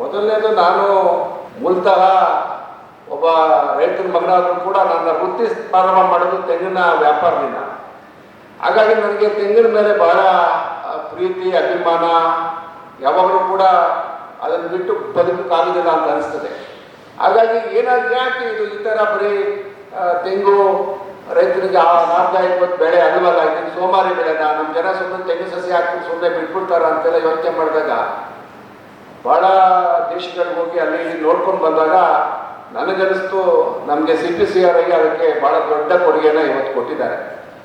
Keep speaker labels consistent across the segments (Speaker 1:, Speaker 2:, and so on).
Speaker 1: ಮೊದಲನೇದು ನಾನು ಮೂಲತಃ ಒಬ್ಬ ರೈತನ ಮಗನಾದರೂ ಕೂಡ ನನ್ನ ವೃತ್ತಿ ಪ್ರಾರಂಭ ಮಾಡೋದು ತೆಂಗಿನ ವ್ಯಾಪಾರದಿಂದ. ಹಾಗಾಗಿ ನನಗೆ ತೆಂಗಿನ ಮೇಲೆ ಬಹಳ ಪ್ರೀತಿ, ಅಭಿಮಾನ, ಯಾವಾಗಲೂ ಕೂಡ ಅದನ್ನು ಬಿಟ್ಟು ಬದುಕಕ್ಕಾಗೋದಿಲ್ಲ ಅಂತ ಅನಿಸ್ತದೆ. ಹಾಗಾಗಿ ಏನಾದ್ರು ಯಾಕೆ ಇದು ಈ ಥರ ಬರೀ ತೆಂಗು ರೈತರಿಗೆ ಆ ಲಾಭದಾಯಕ ಬೆಳೆ ಅಲ್ವಲ್ಲ ಇದನ್ನು ಸೋಮಾರಿ ಬೆಳೆನ ನಮ್ಮ ಜನ ಸುಮ್ಮನೆ ತೆಂಗು ಸಸಿ ಹಾಕಿ ಸುಮ್ಮನೆ ಬಿಟ್ಬಿಡ್ತಾರ ಅಂತೆಲ್ಲ ಯೋಚನೆ ಮಾಡಿದಾಗ ಭಾಳ ದೇಶಗಳಿಗೆ ಹೋಗಿ ಅಲ್ಲಿ ಇಲ್ಲಿ ನೋಡ್ಕೊಂಡು ಬಂದಾಗ ನನಗನ್ನಿಸ್ತು ನಮಗೆ ಸಿ ಪಿ ಸಿ ಆರ್ ಅದಕ್ಕೆ ಭಾಳ ದೊಡ್ಡ ಕೊಡುಗೆನ ಇವತ್ತು ಕೊಟ್ಟಿದ್ದಾರೆ.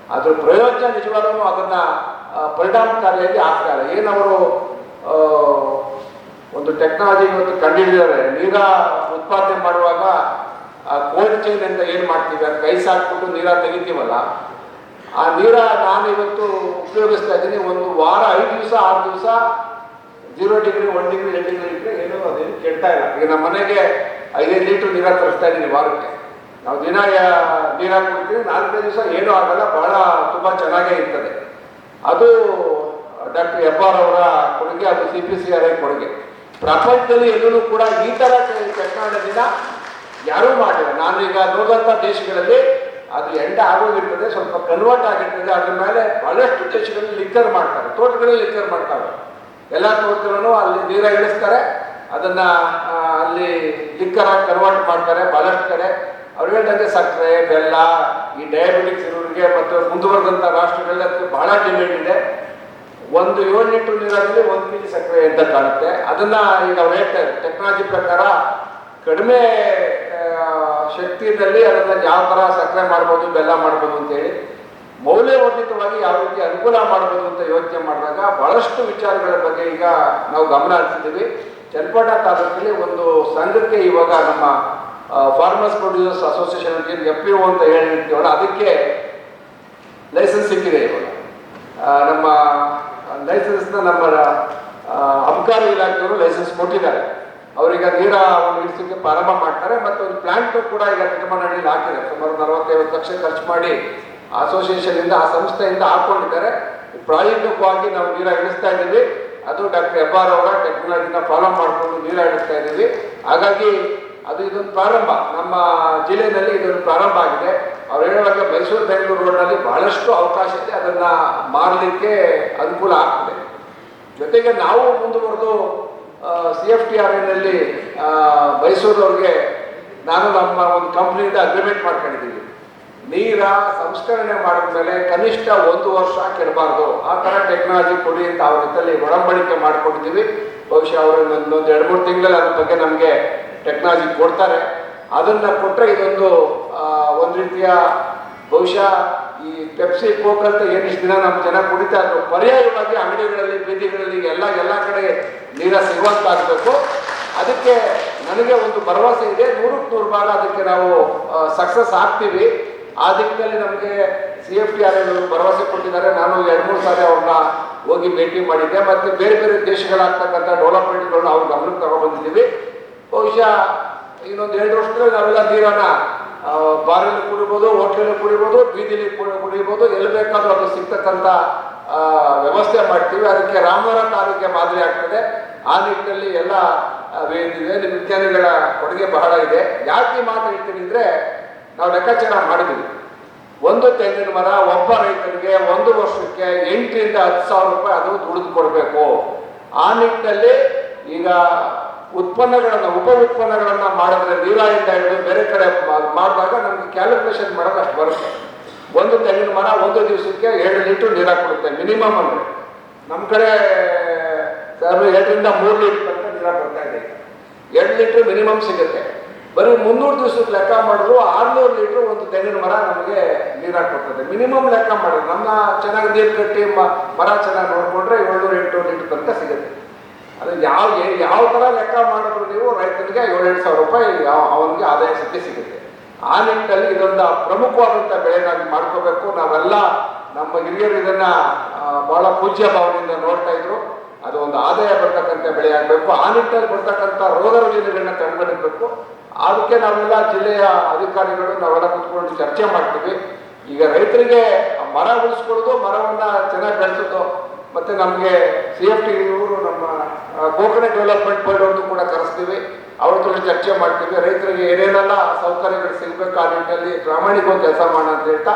Speaker 1: ಅದ್ರ ಪ್ರಯೋಜನ ನಿಜವಾಗ್ಲೂ ಅದನ್ನು ಆ, ಪರಿಣಾಮಕಾರಿಯಾಗಿ ಆಗ್ತಾರೆ ಏನವರು ಆ, ಒಂದು ಟೆಕ್ನಾಲಜಿ ಇವತ್ತು ಕಂಡುಹಿಡಿದಾರೆ ನೀರ ಉತ್ಪಾದನೆ ಮಾಡುವಾಗ ಕೋಲ್ಡ್ ಚೈನ್ ಅಂತ ಏನು ಮಾಡ್ತೀವಿ? ಅದು ಕೈ ಸಾಕ್ಬಿಟ್ಟು ನೀರ ತೆಗಿತೀವಲ್ಲ? ಆ ನೀರ ನಾನು ಇವತ್ತು ಉಪಯೋಗಿಸ್ತಾ ಇದ್ದೀನಿ. ಒಂದು ವಾರ ಐದು ದಿವಸ ಆರು ದಿವಸ ಜೀರೋ ಡಿಗ್ರಿ ಒನ್ ಡಿಗ್ರಿ ಎರಡು ಡಿಗ್ರಿ ಇಟ್ಟರೆ ಏನೂ ಅದೇನು ಕೆಡ್ತಾ ಇಲ್ಲ. ಈಗ ನಮ್ಮ ಮನೆಗೆ ಐದೈದು ಲೀಟ್ರ್ ನೀರ ತರಿಸ್ತಾ ಇದ್ದೀನಿ ವಾರಕ್ಕೆ. ನಾವು ದಿನ ಯಾ- ಕೊಡ್ತೀವಿ ನಾಲ್ಕು ನಾಲ್ಕೈದು ದಿವಸ ಏನೂ ಆಗಲ್ಲ, ಬಹಳ ತುಂಬ ಚೆನ್ನಾಗೇ ಇರ್ತದೆ. ಅದು ಡಾಕ್ಟರ್ ಎಬ್ಬಾರ್ ಅವರ ಕೊಡುಗೆ, ಅದು C P C R I ಕೊಡುಗೆ. ಪ್ರಪಂಚದಲ್ಲಿ ಎಲ್ಲೂ ಕೂಡ ಈ ಥರ ಟೆಕ್ನಾಲಜಿನ ಯಾರೂ ಮಾಡಿಲ್ಲ. ನಾನು ಈಗ ನೋಡಿದಂಥ ದೇಶಗಳಲ್ಲಿ ಅದು ಎಂಡ ಆಗೋಗಿರ್ತದೆ, ಸ್ವಲ್ಪ ಕನ್ವರ್ಟ್ ಆಗಿರ್ತದೆ, ಅದ್ರ ಮೇಲೆ ಬಹಳಷ್ಟು ದೇಶಗಳಲ್ಲಿ ಲಿಕ್ಕರ್ ಮಾಡ್ತಾರೆ, ತೋಟಗಳಲ್ಲಿ ಲಿಕ್ಕರ್ ಮಾಡ್ತಾರೆ. ಎಲ್ಲ ತೋಟಗಳನ್ನು ಅಲ್ಲಿ ನೀರ ಇಳಿಸ್ತಾರೆ. ಅದನ್ನ ಅಲ್ಲಿ ಲಿಕ್ಕರ್ ಆಗಿ ಕನ್ವರ್ಟ್ ಮಾಡ್ತಾರೆ, ಬಹಳಷ್ಟು ಕಡೆ. ಅವ್ರು ಹೇಳ್ದಂಗೆ ಸಕ್ಕರೆ, ಬೆಲ್ಲ, ಈ ಡಯಾಬಿಟಿಕ್ಸ್ ಇರೋರಿಗೆ ಮತ್ತು ಮುಂದುವರೆದಂಥ ರಾಷ್ಟ್ರಗಳಲ್ಲಿ ಬಹಳ ಡಿಮ್ಯಾಂಡ್ ಇದೆ. ಒಂದು ಏಳು ಲೀಟರ್ ನೀರಲ್ಲಿ ಒಂದು ಕೆ ಜಿ ಸಕ್ಕರೆ ಅಂತ ಕಾಣುತ್ತೆ? ಅದನ್ನ ಈಗ ಅವ್ರು ಹೇಳ್ತಾರೆ ಟೆಕ್ನಾಲಜಿ ಪ್ರಕಾರ ಕಡಿಮೆ ಶಕ್ತಿಯಲ್ಲಿ ಅದನ್ನ ಯಾವ ಥರ ಸಕ್ಕರೆ ಮಾಡ್ಬೋದು, ಬೆಲ್ಲ ಮಾಡ್ಬೋದು ಅಂತೇಳಿ. ಮೌಲ್ಯವರ್ಧಿತವಾಗಿ ಯಾವ ರೀತಿ ಅನುಕೂಲ ಮಾಡಬೇಕು ಅಂತ ಯೋಚನೆ ಮಾಡಿದಾಗ ಬಹಳಷ್ಟು ವಿಚಾರಗಳ ಬಗ್ಗೆ ಈಗ ನಾವು ಗಮನ ಹರಿಸಿದ್ದೀವಿ. ಚನ್ನಪಟ್ಟಣ ತಾಲೂಕಲ್ಲಿ ಒಂದು ಸಂಘಕ್ಕೆ ಇವಾಗ ನಮ್ಮ ಫಾರ್ಮರ್ಸ್ ಪ್ರೊಡ್ಯೂಸರ್ಸ್ ಅಸೋಸಿಯೇಷನ್ ಅಂತ ಎಫ್ ಅಂತ ಹೇಳಿರ್ತೀವಲ್ಲ ಅದಕ್ಕೆ ಲೈಸೆನ್ಸ್ ಸಿಕ್ಕಿದೆ ಇವಾಗ. ನಮ್ಮ ಲೈಸೆನ್ಸ್ನ ನಮ್ಮ ಅಬಕಾರಿ ಇಲಾಖೆಯವರು ಲೈಸೆನ್ಸ್ ಕೊಟ್ಟಿದ್ದಾರೆ. ಅವರೀಗ ನೀರ ಇಳಿಸೋಕ್ಕೆ ಪ್ರಾರಂಭ ಮಾಡ್ತಾರೆ ಮತ್ತು ಒಂದು ಪ್ಲಾಂಟ್ ಕೂಡ ಈಗ ಕಟ್ಟಮನಹಳ್ಳಿಯಲ್ಲಿ ಹಾಕಿದ್ದಾರೆ. ಸುಮಾರು ನಲವತ್ತೈವತ್ತು ಲಕ್ಷ ಖರ್ಚು ಮಾಡಿ ಅಸೋಸಿಯೇಷನ್ ಇಂದ ಆ ಸಂಸ್ಥೆಯಿಂದ ಹಾಕೊಂಡಿದ್ದಾರೆ. ಪ್ರಾಯೋಗಿಕವಾಗಿ ನಾವು ನೀರ ಇಳಿಸ್ತಾ ಇದ್ದೀವಿ. ಅದು ಡಾಕ್ಟರ್ ಹೆಬ್ಬಾರ್ ಅವರ ಟೆಕ್ನಾಲಜಿನ ಫಾಲೋ ಮಾಡಿಕೊಂಡು ನೀರ ಇಳಿಸ್ತಾ ಇದ್ದೀವಿ. ಹಾಗಾಗಿ ಅದು ಇದೊಂದು ಪ್ರಾರಂಭ. ನಮ್ಮ ಜಿಲ್ಲೆಯಲ್ಲಿ ಇದೊಂದು ಪ್ರಾರಂಭ ಆಗಿದೆ. ಅವ್ರು ಹೇಳುವಾಗ ಮೈಸೂರು ಬೆಂಗಳೂರು ರೋಡ್ನಲ್ಲಿ ಬಹಳಷ್ಟು ಅವಕಾಶ ಇದೆ. ಅದನ್ನ ಮಾರಲಿಕ್ಕೆ ಅನುಕೂಲ ಆಗ್ತದೆ. ಜೊತೆಗೆ ನಾವು ಮುಂದುವರೆದು ಸಿ ಎಫ್ ಟಿ ಆರ್ ಎನ್ನಲ್ಲಿ ಮೈಸೂರವ್ರಿಗೆ ನಾನು ನಮ್ಮ ಒಂದು ಕಂಪ್ನಿಯಿಂದ ಅಗ್ರಿಮೆಂಟ್ ಮಾಡ್ಕೊಂಡಿದ್ದೀವಿ. ನೀರ ಸಂಸ್ಕರಣೆ ಮಾಡಿದ ಮೇಲೆ ಕನಿಷ್ಠ ಒಂದು ವರ್ಷ ಕೆಡಬಾರ್ದು ಆ ಥರ ಟೆಕ್ನಾಲಜಿ ಕೊಡಿ ಅಂತ ಅವ್ರ ಜೊತೆಲಿ ಒಡಂಬಡಿಕೆ ಮಾಡ್ಕೊಂಡಿದ್ದೀವಿ ಬಹುಶಃ ಅವರು ಒಂದು ಎರಡು ಮೂರು ತಿಂಗಳಲ್ಲಿ ಅದ್ರ ಬಗ್ಗೆ ನಮಗೆ ಟೆಕ್ನಾಲಜಿ ಕೊಡ್ತಾರೆ. ಅದನ್ನ ಕೊಟ್ಟರೆ ಇದೊಂದು ಒಂದು ರೀತಿಯ ಬಹುಶಃ ಈ ಪೆಪ್ಸಿ ಕೋಕ್ ಅಂತ ಏನಿಷ್ಟು ದಿನ ನಮ್ಮ ಜನ ಕುಡಿತಾ ಇದ್ರು. ಪರ್ಯಾಯವಾಗಿ ಅಂಗಡಿಗಳಲ್ಲಿ, ಬೀದಿಗಳಲ್ಲಿ ಎಲ್ಲ ಎಲ್ಲ ಕಡೆ ನೀರ ಸಿಗುವಂತಾಗಬೇಕು. ಅದಕ್ಕೆ ನನಗೆ ಒಂದು ಭರವಸೆ ಇದೆ. ನೂರಕ್ಕೆ ನೂರು ಭಾಗ ಅದಕ್ಕೆ ನಾವು ಸಕ್ಸಸ್ ಆಗ್ತೀವಿ. ಆ ದಿಕ್ಕಲ್ಲಿ ನಮಗೆ ಸಿ ಎಫ್ ಟಿ ಆರ್ ಭರವಸೆ ಕೊಟ್ಟಿದ್ದಾರೆ, ನಾನು ಎರಡು ಮೂರು ಸಾರಿ ಅವ್ರನ್ನ ಹೋಗಿ ಭೇಟಿ ಮಾಡಿದ್ದೆ. ಮತ್ತು ಬೇರೆ ಬೇರೆ ದೇಶಗಳಾಗ್ತಕ್ಕಂಥ ಡೆವಲಪ್ಮೆಂಟ್ಗಳನ್ನ ಅವ್ರ ಗಮನಕ್ಕೆ ತಗೊಂಡ್ಬಂದಿದ್ದೀವಿ. ಬಹುಶಃ ಇನ್ನೊಂದು ಎರಡು ವರ್ಷದಲ್ಲಿ ನಾವೆಲ್ಲ ನೀರನ್ನು ಬಾರಲ್ಲಿ ಕುಡಿಬೋದು, ಹೋಟ್ಲಲ್ಲಿ ಕುಡಿಬೋದು, ಬೀದಿಲಿ ಕುಡಿ- ಕುಡಿಬೋದು, ಎಲ್ಲಿ ಬೇಕಾದರೂ ಅದು ಸಿಗ್ತಕ್ಕಂಥ ವ್ಯವಸ್ಥೆ ಮಾಡ್ತೀವಿ. ಅದಕ್ಕೆ ರಾಮನಗರ ತಾಲೂಕಿಗೆ ಮಾದರಿ ಆಗ್ತದೆ. ಆ ನಿಟ್ಟಿನಲ್ಲಿ ಎಲ್ಲ ವಿಜ್ಞಾನಿಗಳ ಕೊಡುಗೆ ಬಹಳ ಇದೆ. ಯಾಕೆ ಮಾತ್ರ ಅಂದರೆ ನಾವು ಲೆಕ್ಕಾಚಾರ ಮಾಡಿದ್ವಿ. ಒಂದು ತೆಂಗಿನ ಮರ, ಒಬ್ಬ ರೈತನಿಗೆ ಒಂದು ವರ್ಷಕ್ಕೆ ಎಂಟರಿಂದ ಹತ್ತು ಸಾವಿರ ರೂಪಾಯಿ ಅದು ದುಡಿದು ಕೊಡಬೇಕು ಆ ನಿಟ್ಟಿನಲ್ಲಿ ಈಗ ಉತ್ಪನ್ನಗಳನ್ನು, ಉಪ ಉತ್ಪನ್ನಗಳನ್ನು ಮಾಡಿದ್ರೆ ನೀರಾಯಿಂದ ಹಿಡಿದು ಬೇರೆ ಕಡೆ ಮಾಡಿದಾಗ ನಮಗೆ ಕ್ಯಾಲ್ಕುಲೇಷನ್ ಮಾಡೋದು ಅಷ್ಟು ಬರುತ್ತೆ. ಒಂದು ತೆಂಗಿನ ಮರ ಒಂದು ದಿವಸಕ್ಕೆ ಎರಡು ಲೀಟ್ರ್ ನೀರಾಗಿ ಕೊಡುತ್ತೆ ಮಿನಿಮಮ್ ಅಂದರೆ. ನಮ್ಮ ಕಡೆ ಎರಡರಿಂದ ಮೂರು ಲೀಟ್ರ್ ತನಕ ನೀರಾಗಿ ಬರ್ತಾ ಇದೆ. ಎರಡು ಲೀಟ್ರ್ ಮಿನಿಮಮ್ ಸಿಗುತ್ತೆ. ಬರೀ ಮುನ್ನೂರು ದಿವಸಕ್ಕೆ ಲೆಕ್ಕ ಮಾಡಿದ್ರು ಆರ್ನೂರು ಲೀಟರ್ ಒಂದು ತೆಂಗಿನ ಮರ ನಮಗೆ ನೀರಾಗಿ ಕೊಡ್ತದೆ. ಮಿನಿಮಮ್ ಲೆಕ್ಕ ಮಾಡಿದ್ರೆ. ನಮ್ಮ ಚೆನ್ನಾಗಿ ನೀರು ಕಟ್ಟಿ ಮರ ಚೆನ್ನಾಗಿ ನೋಡಿಕೊಂಡ್ರೆ ಏಳ್ನೂರು, ಎಂಟುನೂರು ಲೀಟರ್ ತನಕ ಸಿಗುತ್ತೆ. ಅದು ಯಾವ ಯಾವ ಥರ ಲೆಕ್ಕ ಮಾಡಿದ್ರು ನೀವು ರೈತನಿಗೆ ಏಳೆಂಟು ಸಾವಿರ ರೂಪಾಯಿ ಅವನಿಗೆ ಆದಾಯ ಸಿಕ್ಕಿ ಸಿಗುತ್ತೆ. ಆ ನಿಟ್ಟಿನಲ್ಲಿ ಇದೊಂದು ಪ್ರಮುಖವಾದಂಥ ನಾವು ಮಾಡ್ಕೋಬೇಕು. ನಾವೆಲ್ಲ ನಮ್ಮ ಹಿರಿಯರು ಇದನ್ನ ಬಹಳ ಪೂಜ್ಯ ಭಾವನೆಯಿಂದ ನೋಡ್ತಾ ಇದ್ರು. ಅದು ಒಂದು ಆದಾಯ ಬರ್ತಕ್ಕಂಥ ಬೆಳೆ ಆಗಬೇಕು. ಆ ನಿಟ್ಟಿನಲ್ಲಿ ಬರ್ತಕ್ಕಂಥ ರೋಗ ರುಜಿನಗಳನ್ನ ಕಂಡುಹಿಡಬೇಕು ಅದಕ್ಕೆ ನಾವೆಲ್ಲ ಜಿಲ್ಲೆಯ ಅಧಿಕಾರಿಗಳು ನಾವೆಲ್ಲ ಕುತ್ಕೊಂಡು ಚರ್ಚೆ ಮಾಡ್ತೀವಿ. ಈಗ ರೈತರಿಗೆ ಮರ ಉಳಿಸ್ಕೊಳ್ಳೋದು, ಮರವನ್ನು ಚೆನ್ನಾಗಿ ಬೆಳೆಸೋದು, ಮತ್ತು ನಮಗೆ ಸಿ ಎಫ್ ಟಿ ಇವರು ನಮ್ಮ ಕೋಕೋನಟ್ ಡೆವಲಪ್ಮೆಂಟ್ ಬೋರ್ಡ್ ಅವ್ರದ್ದು ಕೂಡ ಕರೆಸ್ತೀವಿ. ಅವ್ರ ಜೊತೆ ಚರ್ಚೆ ಮಾಡ್ತೀವಿ. ರೈತರಿಗೆ ಏನೇನೆಲ್ಲ ಸೌಕರ್ಯಗಳು ಸಿಗಬೇಕು ಆ ಪ್ರಾಮಾಣಿಕವಾಗಿ ಕೆಲಸ ಮಾಡೋಣ ಅಂತ ಹೇಳ್ತಾ